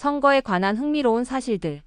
선거에 관한 흥미로운 사실들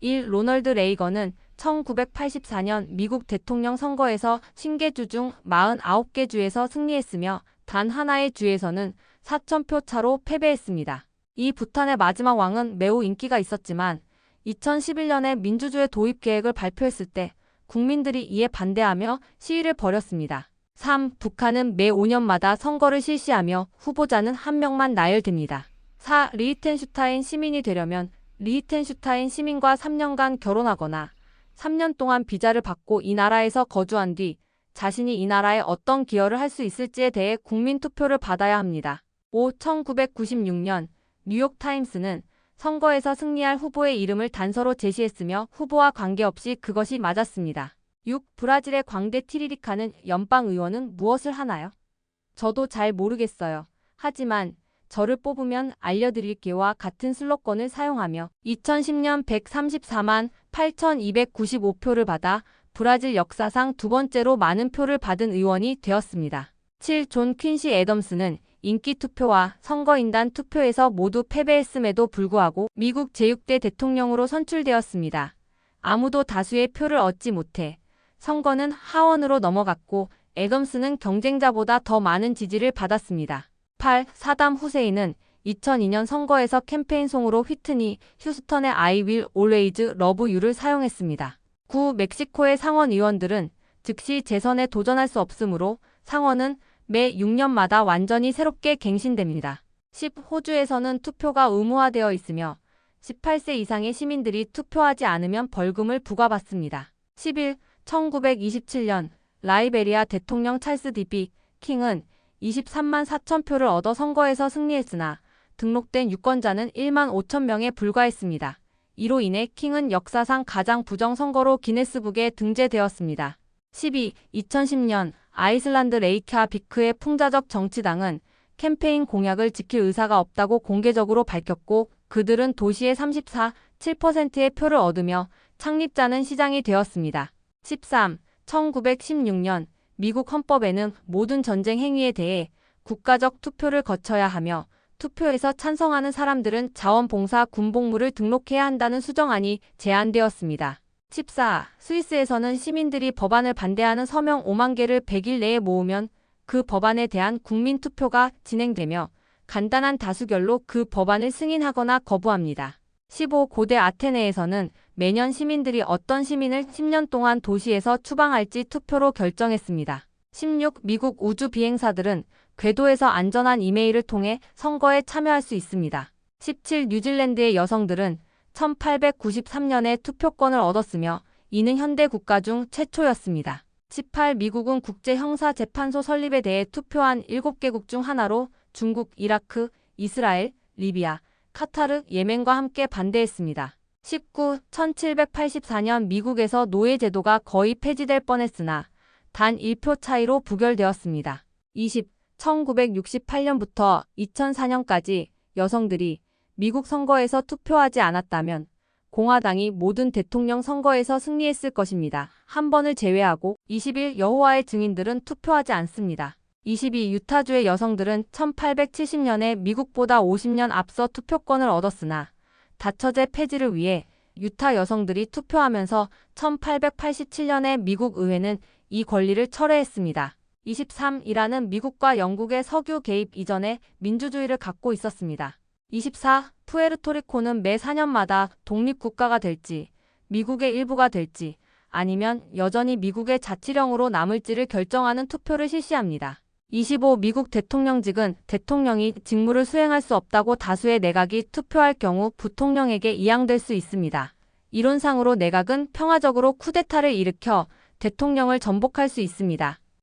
1. 로널드 레이건은 1984년 미국 대통령 선거에서 50개 중 49개 주에서 승리했으며 단 하나의 주에서는 4,000표 차로 패배했습니다. 이 부탄의 마지막 왕은 매우 인기가 있었지만 2011년에 민주주의 도입 계획을 발표했을 때 국민들이 이에 반대하며 시위를 벌였습니다. 3. 북한은 매 5년마다 선거를 실시하며 후보자는 한 명만 나열됩니다. 4. 리히텐슈타인 시민이 되려면 리히텐슈타인 시민과 3년간 결혼하거나 3년 동안 비자를 받고 이 나라에서 거주한 뒤 자신이 이 나라에 어떤 기여를 할 수 있을지에 대해 국민 투표를 받아야 합니다. 5. 1996년 뉴욕타임스는 선거에서 승리할 후보의 이름을 단서로 제시했으며 후보와 관계없이 그것이 맞았습니다. 6. 브라질의 광대 티리리카는 연방 의원은 무엇을 하나요? 저도 잘 모르겠어요. 하지만 저를 뽑으면 알려드릴게요와 같은 슬로건을 사용하며 2010년 134만 8,295표를 받아 브라질 역사상 두 번째로 많은 표를 받은 의원이 되었습니다. 7. 존 퀸시 애덤스는 인기 투표와 선거인단 투표에서 모두 패배했음에도 불구하고 미국 제6대 대통령으로 선출되었습니다. 아무도 다수의 표를 얻지 못해 선거는 하원으로 넘어갔고 애덤스는 경쟁자보다 더 많은 지지를 받았습니다. 8. 사담 후세인은 2002년 선거에서 캠페인송으로 휘트니 휴스턴의 I will always love you를 사용했습니다. 9. 멕시코의 상원 의원들은 즉시 재선에 도전할 수 없으므로 상원은 매 6년마다 완전히 새롭게 갱신됩니다. 10. 호주에서는 투표가 의무화되어 있으며 18세 이상의 시민들이 투표하지 않으면 벌금을 부과받습니다. 11. 1927년 라이베리아 대통령 찰스 디비 킹은 23만 4천 표를 얻어 선거에서 승리했으나 등록된 유권자는 1만 5천 명에 불과했습니다. 이로 인해 킹은 역사상 가장 부정선거로 기네스북에 등재되었습니다. 12. 2010년 아이슬란드 레이캬비크의 풍자적 정치당은 캠페인 공약을 지킬 의사가 없다고 공개적으로 밝혔고 그들은 도시의 34, 7%의 표를 얻으며 창립자는 시장이 되었습니다. 13. 1916년 미국 헌법에는 모든 전쟁 행위에 대해 국가적 투표를 거쳐야 하며 투표에서 찬성하는 사람들은 자원봉사 군복무를 등록해야 한다는 수정안이 제안되었습니다. 14. 스위스에서는 시민들이 법안을 반대하는 서명 5만 개를 100일 내에 모으면 그 법안에 대한 국민 투표가 진행되며 간단한 다수결로 그 법안을 승인하거나 거부합니다. 15. 고대 아테네에서는 매년 시민들이 어떤 시민을 10년 동안 도시에서 추방할지 투표로 결정했습니다. 16. 미국 우주 비행사들은 궤도에서 안전한 이메일을 통해 선거에 참여할 수 있습니다. 17. 뉴질랜드의 여성들은 1893년에 투표권을 얻었으며 이는 현대 국가 중 최초였습니다. 18. 미국은 국제형사재판소 설립에 대해 투표한 7개국 중 하나로 중국, 이라크, 이스라엘, 리비아, 카타르, 예멘과 함께 반대했습니다. 19. 1784년 미국에서 노예 제도가 거의 폐지될 뻔했으나 단 1표 차이로 부결되었습니다. 20. 1968년부터 2004년까지 여성들이 미국 선거에서 투표하지 않았다면 공화당이 모든 대통령 선거에서 승리했을 것입니다. 한 번을 제외하고 20일 여호와의 증인들은 투표하지 않습니다. 22 유타주의 여성들은 1870년에 미국보다 50년 앞서 투표권을 얻었으나 다처제 폐지를 위해 유타 여성들이 투표하면서 1887년에 미국 의회는 이 권리를 철회했습니다. 23 이란은 미국과 영국의 석유 개입 이전에 민주주의를 갖고 있었습니다. 24 푸에르토리코는 매 4년마다 독립국가가 될지 미국의 일부가 될지 아니면 여전히 미국의 자치령으로 남을지를 결정하는 투표를 실시합니다. 25 미국 대통령직은 대통령이 직무를 수행할 수 없다고 다수의 내각이 투표할 경우 부통령에게 이양될 수 있습니다. 이론상으로 내각은 평화적으로 쿠데타를 일으켜 대통령을 전복할 수 있습니다.